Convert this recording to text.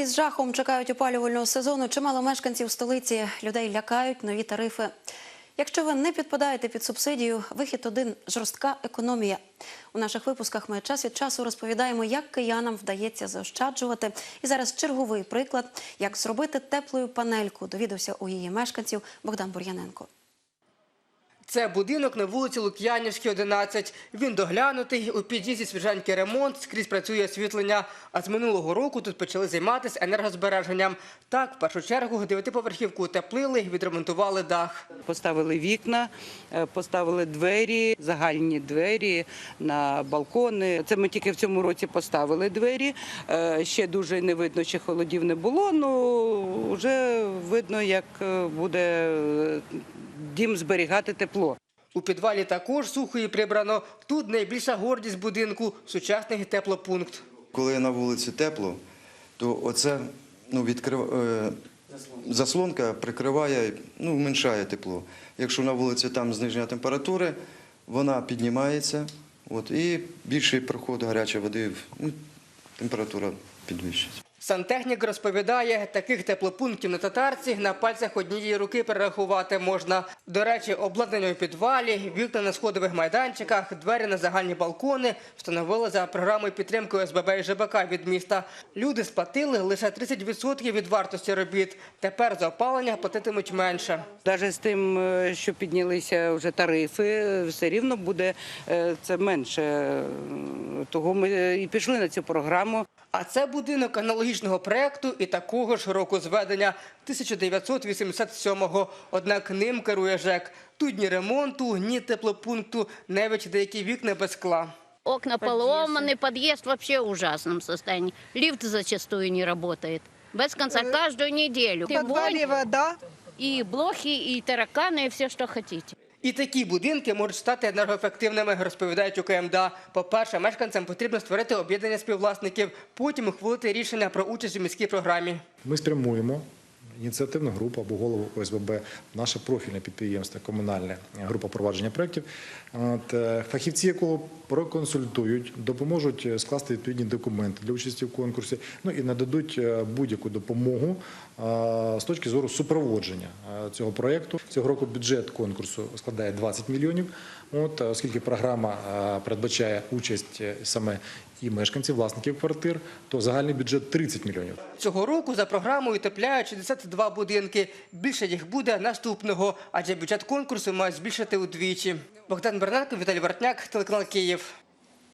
Із жахом чекають опалювального сезону. Чимало мешканців столиці людей лякають нові тарифи. Якщо ви не підпадаєте під субсидію, вихід один жорстка економія. У наших випусках ми час від часу розповідаємо, як киянам вдається заощаджувати. І зараз черговий приклад, як зробити теплою панельку. Довідався у її мешканців Богдан Бур'яненко. Це будинок на вулиці Лук'янівській, 11. Він доглянутий, у під'їзді свіженький ремонт, скрізь працює освітлення. А з минулого року тут почали займатися енергозбереженням. Так, в першу чергу, дев'ятиповерхівку утеплили, відремонтували дах. Поставили вікна, е, поставили двері, загальні двері на балкони. Це ми тільки в цьому році поставили двері. Е, Ще дуже не видно, чи холодів не було. Ну вже видно, як е, буде дім зберігати тепло. У підвалі також сухо і прибрано. Тут найбільша гордість будинку – сучасний теплопункт. Коли на вулиці тепло, то оце ну, відкрив... е, заслонка прикриває, ну, вменшає тепло. Якщо на вулиці там зниження температури, вона піднімається, от, і більший проход гарячої води, ну, температура підвищується. Сантехнік розповідає, таких теплопунктів на татарці на пальцях однієї руки перерахувати можна. До речі, обладнання у підвалі, вікна на сходових майданчиках, двері на загальні балкони встановили за програмою підтримки ОСББ і ЖБК від міста. Люди сплатили лише 30% від вартості робіт. Тепер за опалення платитимуть менше. Навіть з тим, е, що піднялися вже тарифи, все рівно буде е, це менше. Е, Того ми і пішли на цю програму. А це будинок аналогічного проекту і такого ж року зведення 1987-го. Однак ним керує ЖЕК. Тут ні ремонту, ні теплопункту, навіть деякі вікна без скла. Окна поломаны, подъезд вообще в ужасном состоянии. Лифт зачастую не работает. Без конца, каждую неделю. В подвале вода. И блохи, и тараканы, и все, что хотите. І такі будинки можуть стати енергоефективними, розповідають у КМДА. По-перше, мешканцям потрібно створити об'єднання співвласників, потім ухвалити рішення про участь у міській програмі. Ми спрямуємо ініціативну групу або голову ОСББ, наше профільне підприємство, комунальне група провадження проєктів. Е, фахівці, якого проконсультують, допоможуть е, скласти відповідні документи для участі в конкурсі, ну і нададуть е, будь-яку допомогу е, з точки зору супроводження е, цього проєкту. Цього року бюджет конкурсу складає 20 мільйонів. От, е, оскільки програма е, передбачає участь е, саме і мешканців, власників квартир, то загальний бюджет 30 мільйонів. Цього року за програмою утепляють 62 будинки. Більше їх буде наступного, адже бюджет конкурсу має збільшити удвічі. Богдан Берненко, Віталій Вартняк, телеканал Київ.